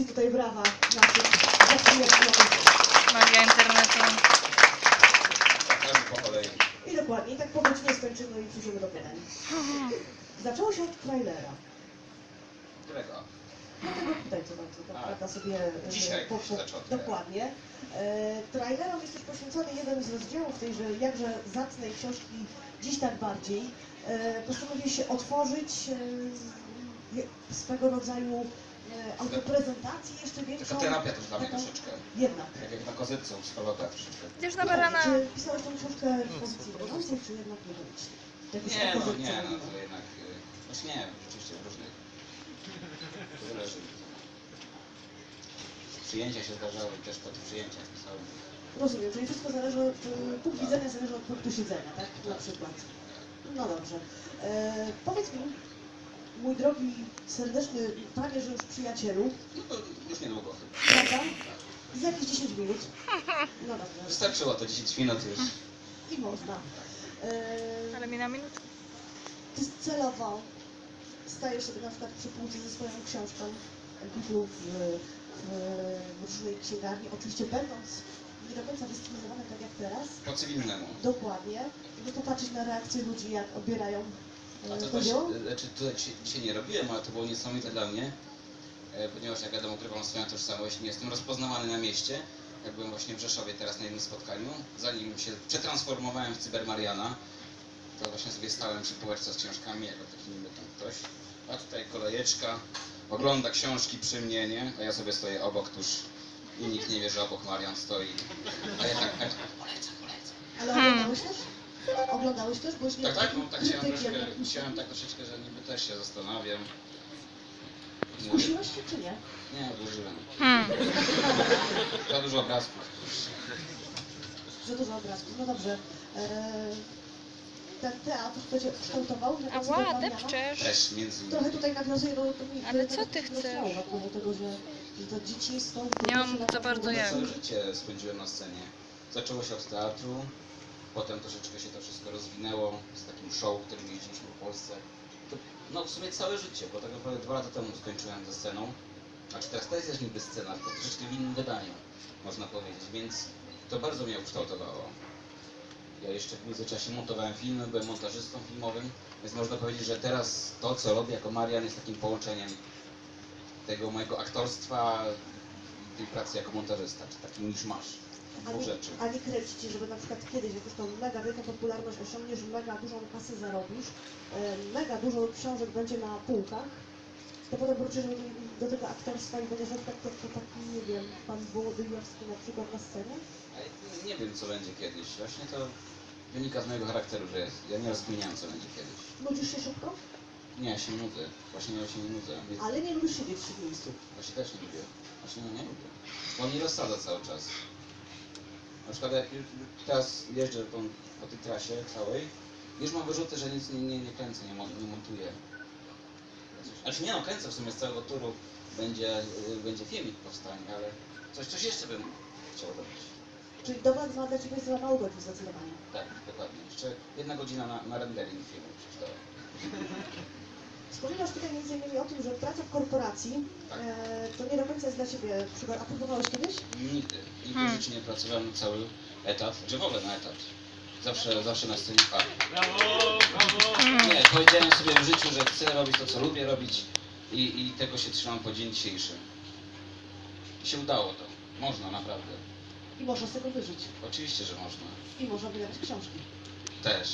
Paparazzi, tutaj brawa naszych. Magia internetu. Po. I dokładnie, i tak po godzinie skończymy i przejdziemy do pytań. Zaczęło się od trailera. Którego? No tego tutaj, co bardzo, prawda, sobie... e, dzisiaj się zaczął trailer. Dokładnie. E, trailerom jest też poświęcony jeden z rozdziałów tejże jakże zacnej książki, dziś tak bardziej. E, postanowił się otworzyć e, je- swego rodzaju e, autoprezentację jeszcze większą. Taka terapia też dla mnie taką- troszeczkę. Jednak. Tak jak na kozyce u psychologa troszeczkę. Idziesz na barana. Czy pisałeś tą książkę w pozycji wiodącej, czy jednak niekoniecznie? Jakoś Nie, no opozycja nie, no to jednak... y, Znaczy nie, rzeczywiście w różnych... To zależy. Przyjęcia się zdarzały i też po tych przyjęciach pisałem. Rozumiem, czyli wszystko zależy od, y, punkt widzenia zależy od punktu siedzenia, tak? Na przykład. No dobrze. E, powiedz mi, mój drogi, serdeczny, prawie że już przyjacielu, No to już niedługo prawda? Z jakieś 10 minut. No dobrze. Wystarczyło to 10 minut już. I można. E, Ale mi na minut. ty celowo stajesz sobie na przykład przy półce ze swoją książką Biblią w, w, w różnej księgarni, oczywiście będąc nie do końca wystylizowane tak jak teraz, Po cywilnemu. Dokładnie. Żeby popatrzeć na reakcję ludzi, jak odbierają A e, to też, dzieło. znaczy to dzisiaj, dzisiaj nie robiłem, ale to było niesamowite dla mnie, e, ponieważ jak wiadomo, ukrywam swoją tożsamość, nie jestem rozpoznawany na mieście. Jak byłem właśnie w Rzeszowie teraz na jednym spotkaniu, zanim się przetransformowałem w Cybermariana, to właśnie sobie stałem przy półeczce z książkami, jako taki niby tam ktoś. A tutaj kolejeczka, ogląda książki przy mnie, nie? A ja sobie stoję obok tuż i nikt nie wie, że obok Marian stoi. A ja tak, polecam, polecam. Ale Hmm. oglądałeś też? Oglądałeś też? Byłeś Tak, tak, no, tak chciałem, troszkę, chciałem tak troszeczkę, że niby też się zastanawiam. Mówię, Skusiłeś się czy nie? Nie, odłożyłem. Hmm. Za dużo obrazków. Za dużo obrazków. No dobrze. E, ten teatr, kto cię kształtował? jako Ała, cybermaniana? depczesz. Też między innymi. Trochę tutaj nawiązuje do... do mi- Ale co tego ty chcesz? Tego, że, że to dzieciństwo... Nie mam za bardzo Ja jak. całe życie spędziłem na scenie. Zaczęło się od teatru, potem troszeczkę się to wszystko rozwinęło z takim show, którym jeździliśmy po Polsce. No w sumie całe życie, bo tak naprawdę dwa lata temu skończyłem ze sceną. Znaczy teraz to jest też niby scena, tylko troszeczkę w innym wydaniu, można powiedzieć, więc to bardzo mnie ukształtowało. Ja jeszcze w międzyczasie montowałem filmy, byłem montażystą filmowym, więc można powiedzieć, że teraz to, co robię jako Marian, jest takim połączeniem tego mojego aktorstwa i tej pracy jako montażysta, czy taki niż masz. A nie, rzeczy. a nie kręci ci, żeby na przykład kiedyś, jak już tą mega wielką popularność osiągniesz, mega dużą kasę zarobisz, e, mega dużo książek będzie na półkach, to potem wrócisz do, do tego aktorstwa i będziesz na przykład taki, nie wiem, pan Wołodyjowski na przykład na scenie? Ale nie wiem, co będzie kiedyś. Właśnie to wynika z mojego charakteru, że ja nie rozkminiam, co będzie kiedyś. Nudzisz się szybko? Nie, ja się nudzę. Właśnie ja się nie nudzę. Więc Ale nie lubisz siedzieć w miejscu. Właśnie też nie lubię. Właśnie no, nie lubię. Bo mnie rozsadza cały czas. Na przykład jak już teraz jeżdżę po, po tej trasie całej, już mam wyrzuty, że nic nie, nie, nie kręcę, nie, nie montuję. Znaczy nie no, kręcę w sumie z całego turu. Będzie, y, będzie filmik powstanie, ale coś, coś jeszcze bym chciał robić. Czyli doba ma dla Ciebie za mało godzin zdecydowanie. Tak, dokładnie. Jeszcze jedna godzina na, na rendering filmu przeczytałem. Wspominasz tutaj między innymi o tym, że praca w korporacji Tak. e, to nie do końca jest dla Ciebie przykład. A próbowałeś kiedyś? Nigdy. Nigdy Hmm. w życiu nie pracowałem na cały etat, czy w ogóle na etat. Zawsze, zawsze na scenie A. Hmm. Nie, powiedziałem sobie w życiu, że chcę robić to, co lubię robić i, i tego się trzymam po dzień dzisiejszy. I się udało to. Można, naprawdę. I można z tego wyżyć. Oczywiście, że można. I można wydawać książki. Też.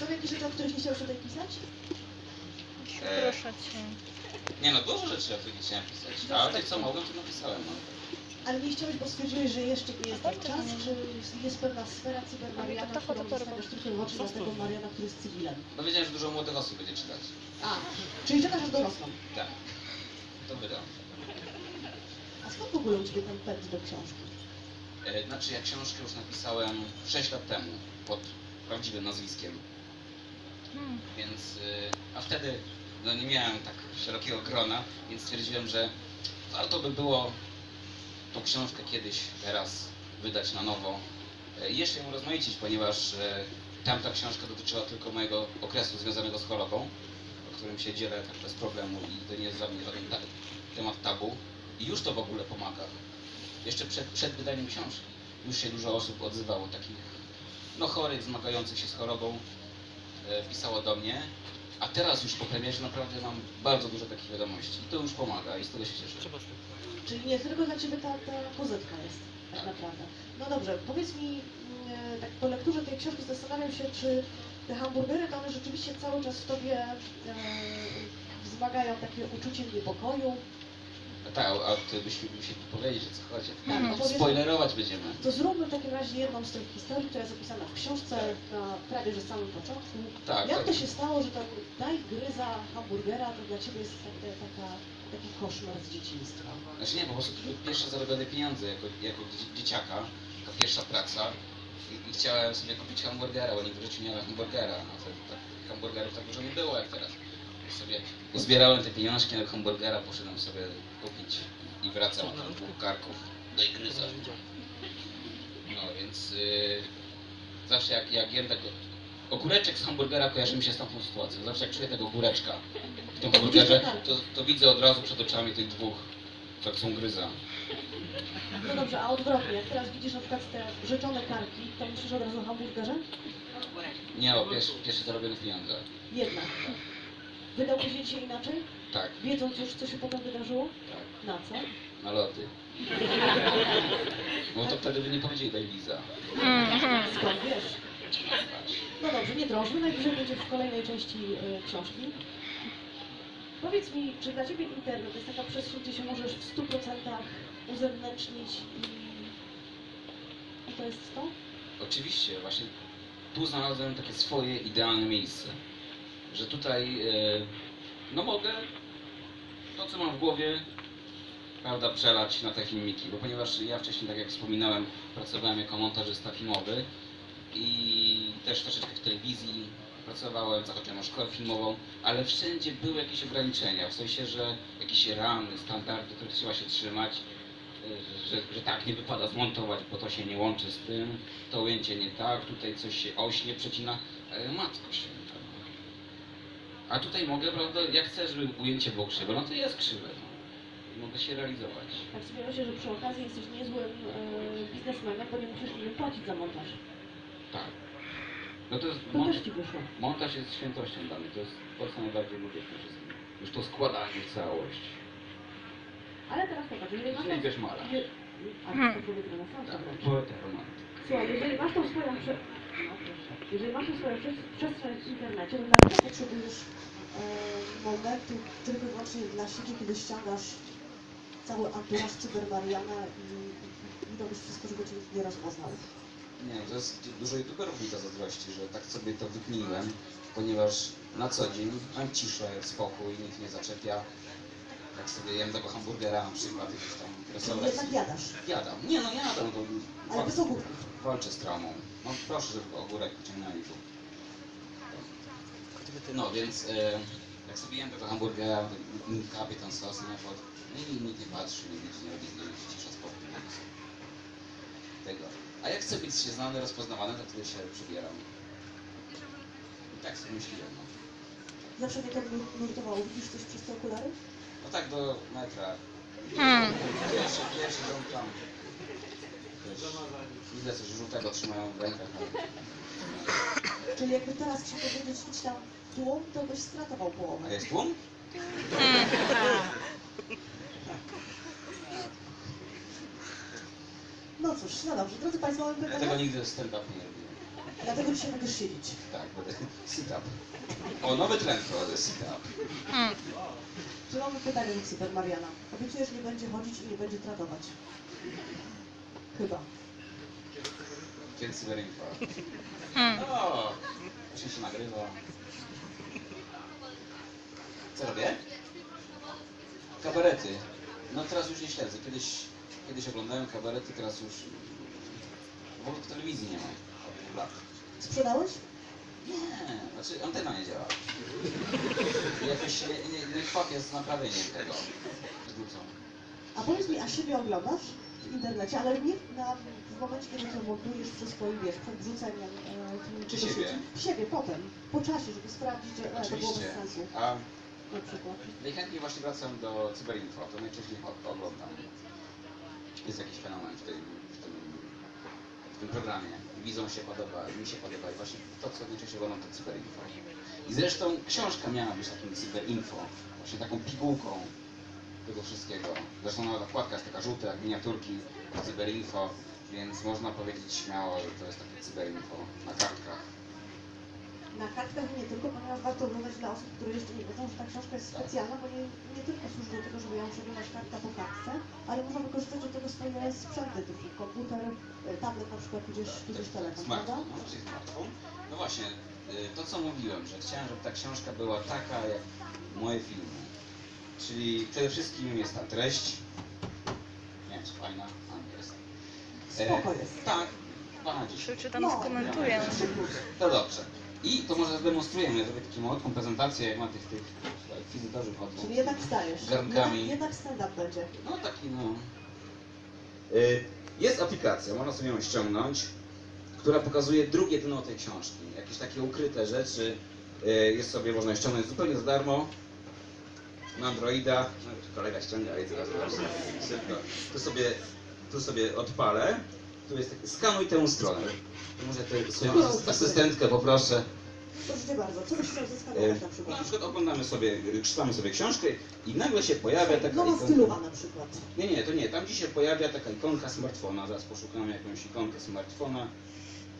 Są jakieś rzeczy, o których nie chciałeś tutaj pisać? E, Proszę cię. Nie no, dużo rzeczy, o których nie chciałem pisać. A o tych, co mogłem, to napisałem. No. Ale nie chciałeś, bo stwierdziłeś, że jeszcze nie jest ten Bardzo czas, fajnie. czy jest pewna sfera cybermariana, to którą to torba. zostawiasz tylko i wyłącznie dla tego Mariana, który jest cywilem. no wiedziałem, że dużo młodych osób będzie czytać. A, czyli czekasz aż dorosną. Tak. To wydam. A skąd w ogóle u Ciebie ten pęd do książki? E, Znaczy, ja książkę już napisałem 6 lat temu pod prawdziwym nazwiskiem, Hmm. więc y, a wtedy no, nie miałem tak szerokiego grona, więc stwierdziłem, że warto by było tą książkę kiedyś, teraz wydać na nowo e, i jeszcze ją rozmaicić, ponieważ e, tamta książka dotyczyła tylko mojego okresu związanego z chorobą, o którym się dzielę tak bez problemu i to nie jest dla mnie żaden temat tabu. I już to w ogóle pomaga. Jeszcze przed, przed wydaniem książki już się dużo osób odzywało, takich no chorych, zmagających się z chorobą, e, pisało do mnie. A teraz już po premierze naprawdę mam bardzo dużo takich wiadomości. I to już pomaga i z tego się cieszę. Czyli nie tylko dla Ciebie ta, ta pozytka jest, tak naprawdę. No dobrze, powiedz mi, mm, tak po lekturze tej książki zastanawiam się, czy te hamburgery, to one rzeczywiście cały czas w Tobie e, wzmagają takie uczucie niepokoju. A tak, a ty byś mi musieli powiedzieć, o co chodzi. Tak, opowiedz- Spoilerować będziemy. To zróbmy w takim razie jedną z tych historii, która jest zapisana w książce na prawie że samym początku. Tak, Jak tak. to się stało, że ten daj gryza hamburgera to dla Ciebie jest taka, taka, taki koszmar z dzieciństwa? Znaczy nie, po prostu pierwsze zarobione pieniądze jako, jako dzie- dzieciaka, taka pierwsza praca. I, I chciałem sobie kupić hamburgera, bo nigdy w życiu nie miałem hamburgera. No to, tak, hamburgerów tak dużo nie było jak teraz. I sobie uzbierałem te pieniążki na hamburgera, poszedłem sobie kupić i wracam tam dwóch karków do gryza. No więc yy, zawsze jak, jak jem tego ogóreczek z hamburgera kojarzy mi się z taką sytuacją. Zawsze jak czuję tego ogóreczka w tym hamburgerze, to, to widzę od razu przed oczami tych dwóch, co chcą gryza. No dobrze, a odwrotnie, jak teraz widzisz na przykład te rzeczone karki, to myślisz od razu o hamburgerze? Nie, o pierwszy, pierwszy zarobione pieniądze. Jednak. Wydałbyś dzisiaj inaczej? Tak, Wiedząc już, co się potem wydarzyło? tak, Na co? na loty. Bo to wtedy by nie powiedzieli daj wiza. Skąd wiesz? No dobrze, nie drążmy, najwyżej będzie w kolejnej części e, książki. Powiedz mi, czy dla Ciebie internet jest taka przestrzeń, gdzie się możesz w 100% uzewnętrznić i, i to jest to? Oczywiście, właśnie tu znalazłem takie swoje idealne miejsce. Że tutaj, e, no mogę to, co mam w głowie, prawda, przelać na te filmiki. Bo ponieważ ja wcześniej, tak jak wspominałem, pracowałem jako montażysta filmowy i też troszeczkę w telewizji pracowałem, zahaczyłem o szkołę filmową, ale wszędzie były jakieś ograniczenia, w sensie, że jakieś ramy, standardy, których trzeba się trzymać, y, że, że tak nie wypada zmontować, bo to się nie łączy z tym, to ujęcie nie tak, tutaj coś się oś nie przecina, e, matko święta. A tutaj mogę, prawda, jak chcę, żeby ujęcie było krzywe, no to jest krzywe, no. I mogę się realizować. Tak sobie myślę, że przy okazji jesteś niezłym e, biznesmenem, bo nie musisz nie wiem, płacić za montaż. Tak. No to jest, To mon- też Ci wyszło. montaż jest świętością dla mnie, to jest to, co najbardziej lubię w tym wszystkim. Już to składanie w całość. Ale teraz popatrz, jeżeli masz... Czyli wiesz mala. Je, a, Hmm. to powiedz na sam Tak, poeta romantyk. Słuchaj, jeżeli masz tą swoją prze... no, proszę. Jeżeli masz swoją prze- przestrzeń w internecie, to pewno potrzebujesz e, momentu tylko i wyłącznie dla siebie, kiedy ściągasz cały anturaż Cybermariana i, i, i robisz wszystko, żeby cię nikt nie rozpoznał. Nie, to jest dużo youtuberów mi to zazdrości, że tak sobie to wykminiłem, ponieważ na co dzień mam ciszę, spokój, nikt nie zaczepia. Jak sobie jem tego hamburgera na przykład, jakiś tam kresolec. jednak jadać, Jadam. Nie no, jadam, to ale bez ogórków. walczę z traumą. No proszę, żeby ogórek wyciągnęli tu. No więc e, jak sobie jem tego hamburgera, kapie ten sos na pod. No i nikt nie patrzy, nie widzi, nie robi zdjęć, cisza spokój. Tego. A jak chcę być się znany, rozpoznawany, to wtedy się przybieram. I tak sobie myśliłem, no. Zawsze mnie nur- nurtowało. Widzisz coś przez te okulary? No tak do metra. Hmm. Pierwszy, pierwszy rząd tam. Widzę coś żółtego trzymają w rękach. Czyli jakby teraz ci powiedzieć, idź tam tłum, to byś stratował A połowę. jest tłum? No cóż, no dobrze. Drodzy Państwo, mamy Ja tego pytania? nigdy stand-up nie robiłem. Dlatego dzisiaj będziesz siedzieć. Tak, będę sit-up. O, nowy trend prowadzę, sit-up. Hmm. Czy mamy pytanie do Super Mariana? Obiecujesz, że nie będzie chodzić i nie będzie tratować. Chyba. Więc cyberynka. Hmm. O, już się nagrywa. Co robię? Kabarety. No teraz już nie śledzę. Kiedyś, kiedyś oglądałem kabarety, teraz już w ogóle w telewizji nie ma od dwóch lat. Sprzedałeś? Nie, znaczy antena nie działa. Jakoś nie, nie, nie kwapie z naprawieniem tego. Zwrócą. A powiedz mi, a siebie oglądasz w internecie, ale nie na, w momencie, kiedy to montujesz wszystko i wiesz, przed wrzuceniem e, Czy siebie? sieci? Siebie, potem, po czasie, żeby sprawdzić, że e, to było bez sensu. A na przykład. Najchętniej właśnie wracam do Cyberinfo, to najczęściej oglądam. Jest jakiś fenomen w tym, w tym, w tym programie. Widzą się podoba, mi się podoba i właśnie to, co najczęściej oglądam, to Cyberinfo. I zresztą książka miała być takim Cyberinfo, właśnie taką pigułką tego wszystkiego. Zresztą nawet okładka jest taka żółta, jak miniaturki Cyberinfo, więc można powiedzieć śmiało, że to jest takie Cyberinfo na kartkach. Na kartkach nie tylko, ponieważ warto oglądać dla osób, które jeszcze nie wiedzą, że ta książka jest specjalna, bo nie, nie tylko służy do tego, żeby ją przeglądać kartka po kartce, ale można wykorzystać do tego swoje sprzęty, typu komputer, y, tablet na przykład, tudzież, tudzież telefon, prawda? Smartfon, no, czyli smartfon. No właśnie, y, to co mówiłem, że chciałem, żeby ta książka była taka jak moje filmy. Czyli przede wszystkim jest ta treść. Nie czy fajna, a nie jest. E, Spoko jest. Tak, 2 na 10. Przeczytam, No, skomentuję. To dobrze. I to może zademonstrujemy, ja zrobię taką malutką prezentację, jak ma tych, tych tutaj wizytorzy chodzą. Czyli jednak wstajesz. Garnkami. Jednak, jednak stand-up będzie. No taki no. Y, Jest aplikacja, można sobie ją ściągnąć, która pokazuje drugie dno tej książki. Jakieś takie ukryte rzeczy. y, Jest sobie, można ściągnąć zupełnie za darmo. Na Androida. No, kolega ściąga, i zaraz zobaczę. Szybko. Tu sobie, tu sobie odpalę. Tu jest taki, skanuj tę stronę. Może tę swoją asyst- asystentkę poproszę. Proszę bardzo, co byś chciał zeskanować na No, przykład? na przykład oglądamy sobie, czytamy sobie książkę i nagle się pojawia taka Nowa ikonka- stylowa na przykład. nie, nie, to nie. Tam gdzie się pojawia taka ikonka smartfona. Zaraz poszukamy jakąś ikonkę smartfona.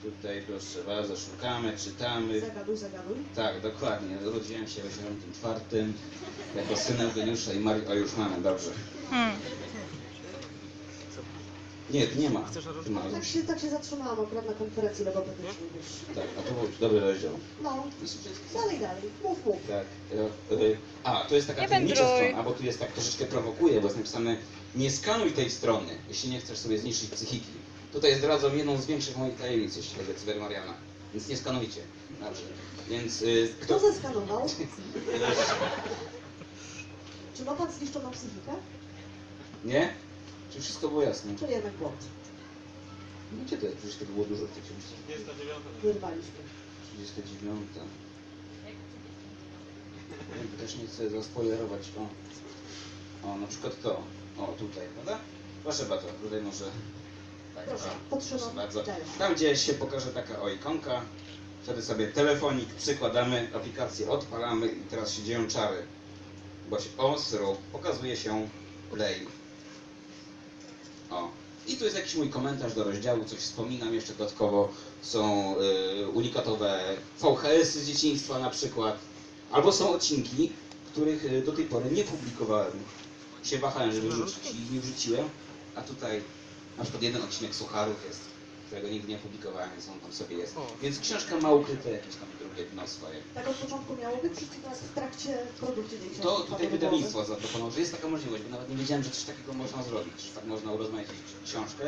Tutaj proszę bardzo, szukamy, czytamy. Zagaduj, zagaduj. Tak, dokładnie. Urodziłem się w 84 jako syn Eugeniusza i Marii. O, już mamy, dobrze. Hmm. Nie, tu nie ma. Tu ma. Tak się, tak się zatrzymałam akurat na konferencji logopedycznej, wiesz. Tak, a to był dobry rozdział. No, dalej, dalej, mów, mów. Tak. e, e, A, to jest taka Nie tajemnicza wędruj. strona, bo tu jest tak troszeczkę prowokuje, bo jest napisane nie skanuj tej strony, jeśli nie chcesz sobie zniszczyć psychiki. Tutaj zdradzam jedną z większych moich tajemnic, jeśli chodzi o Cybermariana. Więc nie skanujcie. Dobrze. Więc y, Kto kto... zeskanował? Czy ma pan zniszczoną psychikę? Nie? Czy wszystko było jasne? Czy jednak błąd? No Gdzie to jest? Przecież tego było dużo w tej książce. Wyrwaliśmy. 39. Ja też nie chcę zaspoilerować. O, o, na przykład to. O, tutaj, prawda? Proszę bardzo, tutaj może... Tak, Proszę, proszę bardzo. Tam, gdzie się pokaże taka o ikonka, wtedy sobie telefonik przykładamy, aplikację odpalamy i teraz się dzieją czary. Bo się ostro pokazuje się play. O. I tu jest jakiś mój komentarz do rozdziału, coś wspominam jeszcze dodatkowo. Są y, unikatowe VHS z dzieciństwa na przykład. Albo są odcinki, których y, do tej pory nie publikowałem. Się wahałem, żeby wrzucić i nie wrzuciłem. A tutaj na przykład jeden odcinek Sucharów jest, którego nigdy nie publikowałem, więc on tam sobie jest. Więc książka ma ukryte jakieś tam drugie dno swoje. Tak od początku miało być, czy teraz w trakcie produkcji tej książki? To tutaj wydawnictwo zaproponowało, że jest taka możliwość, bo nawet nie wiedziałem, że coś takiego można zrobić, że tak można urozmaicić książkę,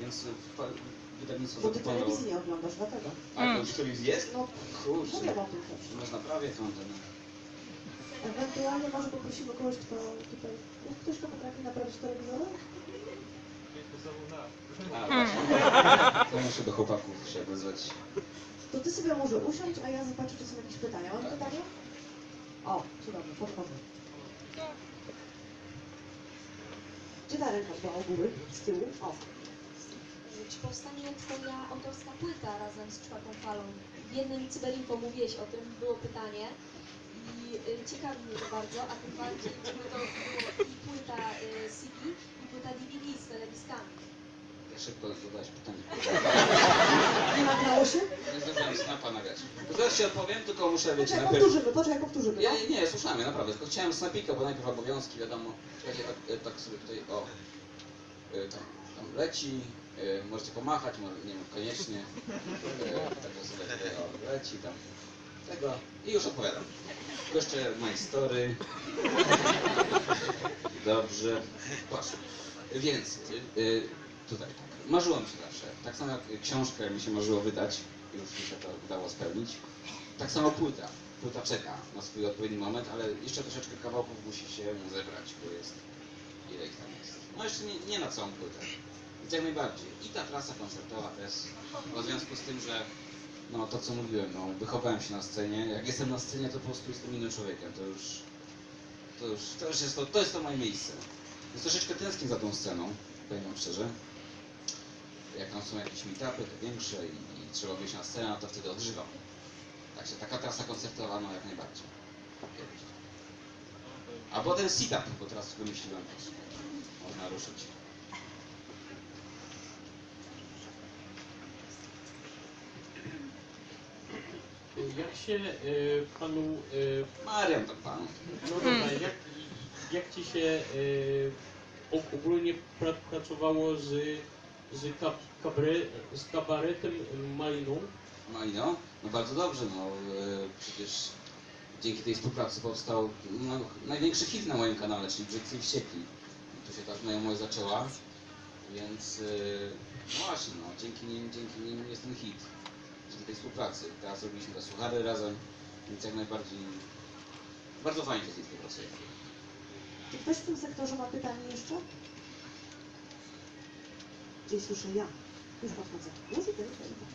więc wydawnictwo Bo ty zaproponowało. telewizji nie oglądasz, dlatego. A to już telewizji jest? No, Kurczę, mówię o tym też. można prawie kontent. Ewentualnie może poprosimy kogoś, kto tutaj... Ktoś, kto potrafi naprawić telewizora? A. To muszę do chłopaków się odezwać. To ty sobie może usiądź, a ja zobaczę, czy są jakieś pytania. Mam pytania? O, cudownie, podchodzę. Gdzie ta ręka była u góry? Z tyłu? O. Czy powstanie Twoja autorska płyta razem z czwartą falą? W jednym cyberinfo mówiłeś o tym, było pytanie i y, ciekawi mnie to bardzo, a tym bardziej, żeby to było i płyta y, CD, płyta DVD z telewiskami. Szybko zadałeś pytanie. Nie nagrało się? Nie zdążyłem snapa nagrać. Zaraz się odpowiem, tylko muszę, wiecie, Poczekaj, najpierw... powtórzymy, poczekaj, powtórzymy. Ja No. nie, nie, słyszałem, ja naprawdę, tylko chciałem snapika, bo najpierw obowiązki, wiadomo. Słuchajcie, tak, tak sobie tutaj, o, y, tam, tam leci, y, możecie pomachać, może nie wiem, koniecznie. Y, Także sobie tutaj, o, leci tam, tego i już odpowiadam. Tylko jeszcze my story. Dobrze, proszę. Więc, y, tutaj tak, marzyło mi się zawsze, tak samo jak książkę mi się marzyło wydać, już mi się to udało spełnić. Tak samo płyta. Płyta czeka na swój odpowiedni moment, ale jeszcze troszeczkę kawałków musi się zebrać, bo jest ile ich tam jest. No jeszcze nie, nie na całą płytę. Więc jak najbardziej. I ta trasa koncertowa też. W związku z tym, że no to co mówiłem, no wychowałem się na scenie. Jak jestem na scenie, to po prostu jestem innym człowiekiem. To już to już, to już jest to, to jest to moje miejsce. Jest troszeczkę tęsknię za tą sceną, powiem szczerze. Jak tam są jakieś meetupy, te większe i, i trzeba wyjść na scenę, no to wtedy odżywam. Także taka trasa koncertowa, no jak najbardziej. A potem sit-up, bo teraz wymyśliłem też. Można ruszyć. Jak się y, panu, y, Mariam tak panu. no dobra, jak, jak ci się y, ogólnie pra, pracowało z, z, kab, kabre, z kabaretem Maliną? No i no, no bardzo dobrze, no e, przecież dzięki tej współpracy powstał no, największy hit na moim kanale, czyli Brzydcy i Wściekli. Tu się ta znajomość zaczęła, więc e, no właśnie, no, dzięki nim, dzięki nim jest ten hit. Tej współpracy. Teraz robiliśmy te suchary razem, więc jak najbardziej bardzo fajnie się z nim współpracuje. Czy ktoś w tym sektorze ma pytanie jeszcze? Gdzieś słyszę ja. Już podchodzę. Już idę, idę, idę.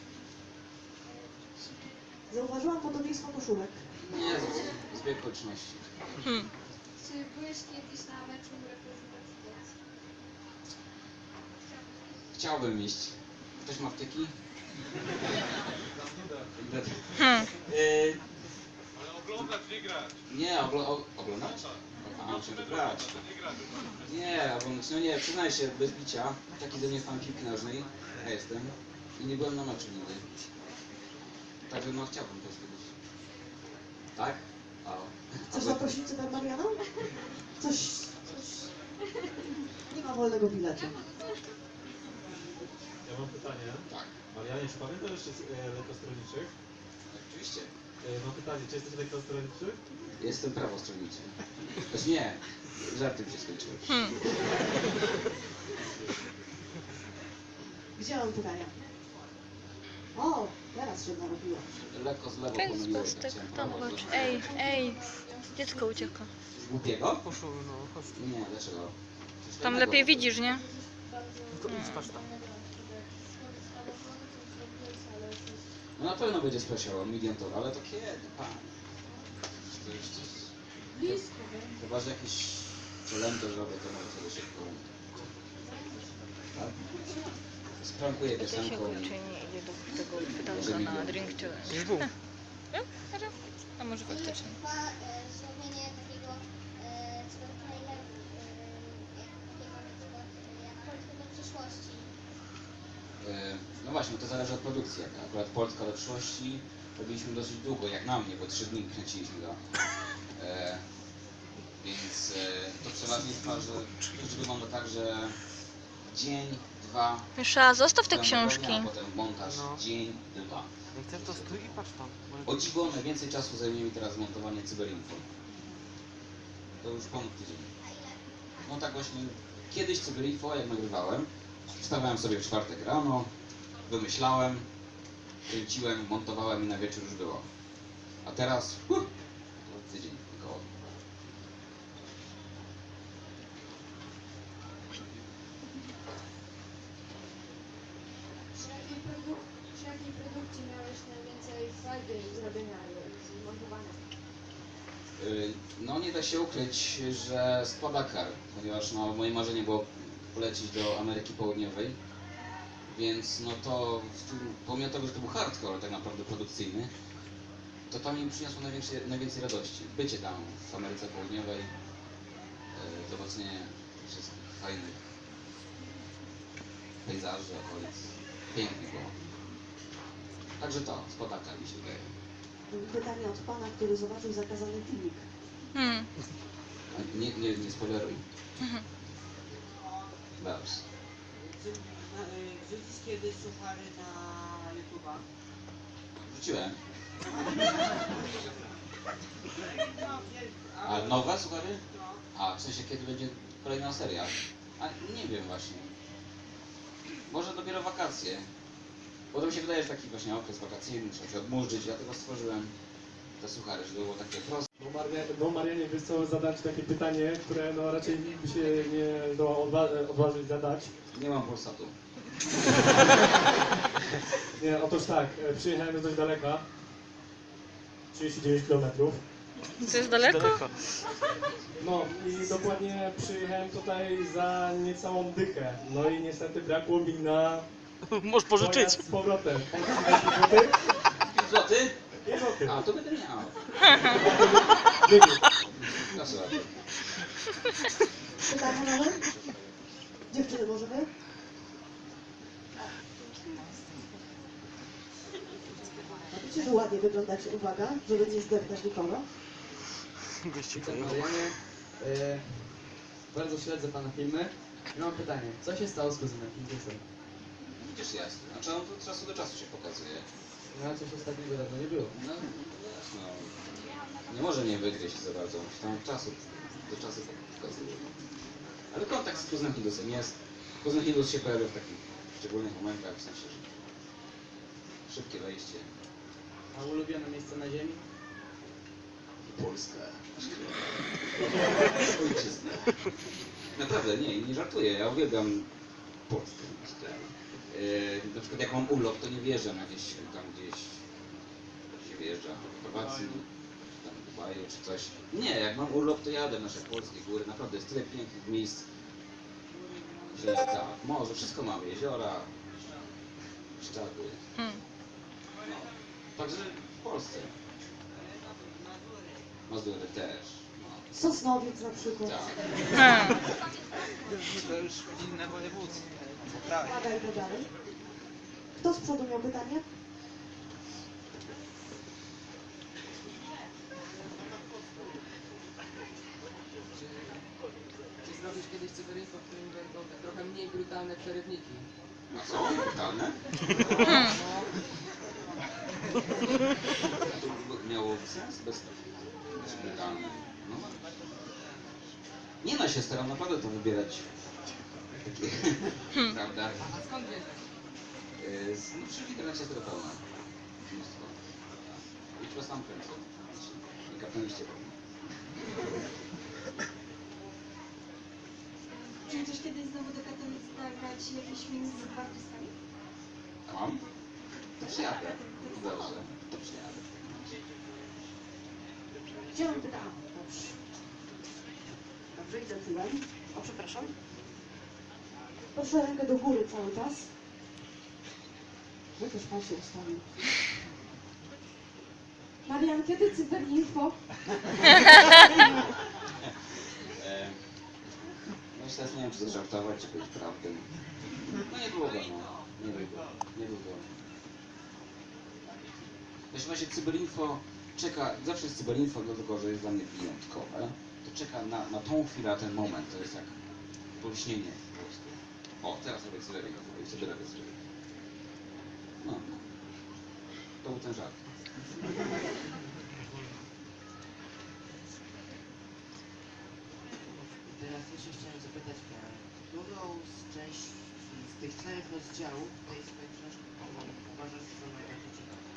Zauważyłam podobieństwo koszulek. Nie, z- zbieg okoliczności. Hmm. Czy byłeś kiedyś na meczu reprezentacji? Chciałbym iść. Ktoś ma wtyki? Hmm. Ale oglądać, nie grać. Nie, ogl o, oglądać? A, czy grać? Nie grać. Nie, oglądać, no nie, przyznaję się, bez bicia. Taki ze mnie fan piłki nożnej, ja jestem. I nie byłem na meczu nigdy. Także no chciałbym też kiedyś. Tak? O. Chcesz zaprosić Cyber Mariana? Coś, coś... Nie ma wolnego biletu. Ja mam pytanie. Tak, Marianie, czy pamiętasz jeszcze e, lekostroniczych? oczywiście. E, mam pytanie, czy jesteś lekostroniczy? Jestem prawostronniczy. Znaczy nie, żarty mi się skończyły. Hmm. Gdzie mam pytania? O, teraz się narobiło. Lekko z lewo Ten pomyliłem. chciałem tam chodź. zrobić. Ej, ej. Dziecko ucieka. Z głupiego? Nie, dlaczego? Tam lepiej widzisz, nie? No na pewno będzie special, milion to, ale to kiedy, pan? To jeszcze... Blisko, Chyba, że jakieś challenge zrobię, to może sobie szybko. Tak? Sprankuję piosenką. idzie do tego pytanka na drink challenge. Już był. No, może. A może faktycznie. Chyba e, zrobienie takiego e, cybertraileru, e, jak takiego na przykład e, jak Polska do przyszłości. E, No właśnie, to zależy od produkcji. Jak akurat Polska do przyszłości robiliśmy dosyć długo, jak na mnie, bo trzy dni kręciliśmy go. E, więc e, to przeważnie trwa, że to wygląda tak, że dzień, dwa, Mysza, zostaw te potem książki. a potem montaż, No. dzień, dwa. Jak chcesz to stój i patrz tam. O dziwo, najwięcej czasu zajmie mi teraz montowanie Cyberinfo. To już ponad tydzień. No tak właśnie, kiedyś Cyberinfo, jak nagrywałem, wstawałem sobie w czwartek rano, wymyślałem, kręciłem, montowałem i na wieczór już było. A teraz, uh, tydzień około. Przy jakiej, produ- przy jakiej produkcji miałeś najwięcej frajdy z robienia i montowania? Y, No nie da się ukryć, że z Dakar, ponieważ no, moje marzenie było polecieć do Ameryki Południowej, więc no to w tym, pomimo tego, że to był hardcore tak naprawdę produkcyjny, to to mi przyniosło najwięcej, najwięcej radości. Bycie tam w Ameryce Południowej, y, zobaczenie wszystkich fajnych pejzaży, okolic. Pięknie było. Także to, z Dakar mi się wydaje. Pytanie od pana, który zobaczył zakazany filmik. Hmm. Nie, nie, nie spoileruj. Dobrze. Wrzucisz kiedyś suchary na YouTube'a? Wrzuciłem. No, nie, A nowe suchary? No, A w sensie kiedy będzie kolejna seria? A nie wiem właśnie. Może dopiero wakacje. Bo to mi się wydaje, że taki właśnie okres wakacyjny, trzeba się odmurzyć, dlatego stworzyłem te suchary, żeby było takie proste. No, Maria, no Marianie, wiesz co, zadać takie pytanie, które no raczej nikt by się nie zdołał odwa- odważyć zadać. Nie mam polsatu. Nie, otóż tak, e, przyjechałem z dość daleka. 39 km. To jest daleko? No i dokładnie przyjechałem tutaj za niecałą dychę. No i niestety brakło mi na Możesz pożyczyć. z powrotem. 30 złotych? 5 zł? 5 złotych. A, to będę miał. Dychy. No słuchaj. Pytania mamy? Dziewczyny może że ładnie wyglądacie, uwaga, żeby nie zdeptać nikogo. Marianie, e, bardzo śledzę Pana filmy i mam pytanie, co się stało z kuzynem Hindusem? Widzisz jasno. Znaczy on od czasu do czasu się pokazuje. No a coś ostatniego dawno nie było. No, jasno. Nie może mnie wygryźć za bardzo. On się tam od czasu do czasu pokazuje. Ale kontakt z kuznem Hindusem jest. Kuzyn Hindus się pojawia w takich szczególnych momentach, w sensie, że szybkie wejście. A ulubione miejsce na ziemi? Polska. Ojczyzna. Naprawdę, nie, nie żartuję. Ja uwielbiam Polskę. Yy, na przykład jak mam urlop, to nie wjeżdżam jakieś tam gdzieś się wyjeżdża w Chorwacji, tam w Dubaju, czy coś. Nie, jak mam urlop, to jadę w nasze polskie góry. Naprawdę jest tyle pięknych miejsc. Że tak, morze, wszystko mamy. Jeziora, szczaby. Hmm. No. Także w Polsce. Mazury też. No. Sosnowiec na przykład. Tak. To już inne województwo. Tak. Dalej. Kto z przodu miał pytanie? Czy zrobisz kiedyś cyberinfo, w którym będą te trochę mniej brutalne przerywniki? No co? Brutalne? To by miało sens bez, brutalne. No. Nie no, się staram naprawdę to wybierać. Takie, prawda? A skąd wiesz? Z- No przy internecie jest pełno. Mnóstwo. I chyba sam kręcę. I kapnęliście pewnie. Czy chcesz kiedyś znowu do Katowic nagrać jakiś film z artystami? Mam? To przyjadę. Dobrze. Chciałam pytać. Dobrze. Dobrze, idę tyłem. O, przepraszam. Proszę rękę do góry cały czas. Jak też pan się ustawił? Marian, kiedy cyberinfo? E, No teraz nie wiem, czy to żartować, czy powiedzieć prawdę. No niedługo, no. Niedługo, niedługo. W każdym razie Cyberinfo czeka, zawsze jest Cyberinfo, dlatego że jest dla mnie wyjątkowe, to czeka na, na tą chwilę, ten moment, to jest jak polśnienie po prostu. O, teraz robię Cyberinfo, robię Cyberinfo. No. To był ten żart. Teraz jeszcze chciałem zapytać, którą z części, z tych czterech rozdziałów tej swojej książki uważasz za najbardziej ciekawą?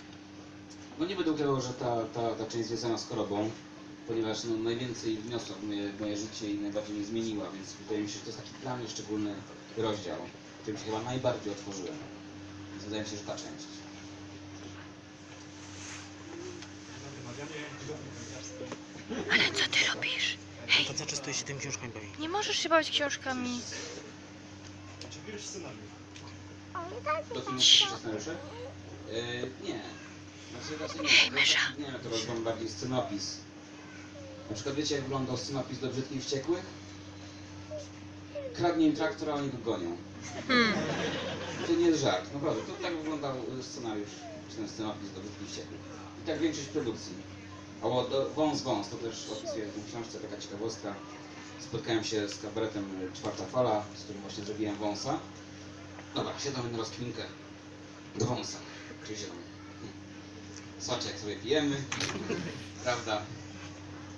No nie będę ukrywał, że ta, ta, ta część związana z chorobą, ponieważ no, najwięcej wniosła w moje, w moje życie i najbardziej mnie zmieniła, więc wydaje mi się, że to jest taki dla mnie szczególny rozdział, którym się chyba najbardziej otworzyłem. Więc wydaje mi się, że ta część. Ale co ty robisz? To co czysto się tymi książkami bawi? Nie możesz się bawić książkami. Do filmu scenariusze? Yy, nie. Nie. Mysza. Nie wiem, to rozglądam bardziej scenopis. Na przykład wiecie, jak wyglądał scenopis do Brzydkich Wściekłych? Kradnie im traktor, a oni go gonią. Hmm. To nie jest żart, naprawdę. To tak wyglądał y, scenariusz, czy ten scenopis do Brzydkich Wściekłych. I tak większość produkcji. Albo do, Wąs Wąs, to też opisuję w tej książce, taka ciekawostka. Spotkałem się z kabaretem y, Czwarta Fala, z którym właśnie zrobiłem Wąsa. Dobra, siadamy na rozkminkę do Wąsa. Czyli siadamy. Soczek sobie pijemy, prawda?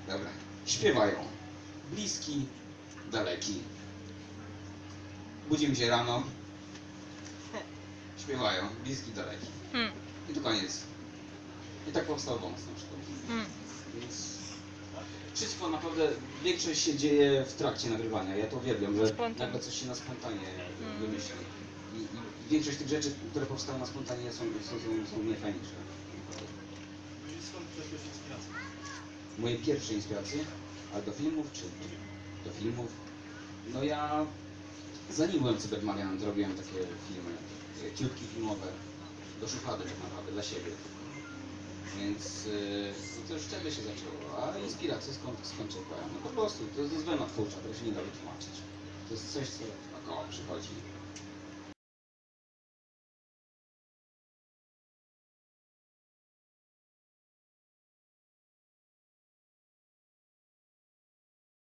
Dobra, śpiewają. Bliski, daleki. Budzimy się rano. Śpiewają, bliski, daleki. Hmm. I to koniec. I tak powstał wąs na przykład. Hmm. Więc wszystko naprawdę, większość się dzieje w trakcie nagrywania. Ja to uwielbiam, że Spontan. nagle coś się na spontanie Hmm. wymyśli. I, I większość tych rzeczy, które powstały na spontanie są, są, są, są najfajniejsze. Moje pierwsze inspiracje, ale do filmów czy do filmów, no ja zanim byłem cybermarianem, to robiłem takie filmy, ciutki filmowe, do szuflady tak naprawdę, dla siebie. Więc yy, no to już wtedy się zaczęło. A inspiracje skąd, skąd? No po prostu, to jest wena twórcza, tego się nie da wytłumaczyć. To jest coś, co tak o, przychodzi.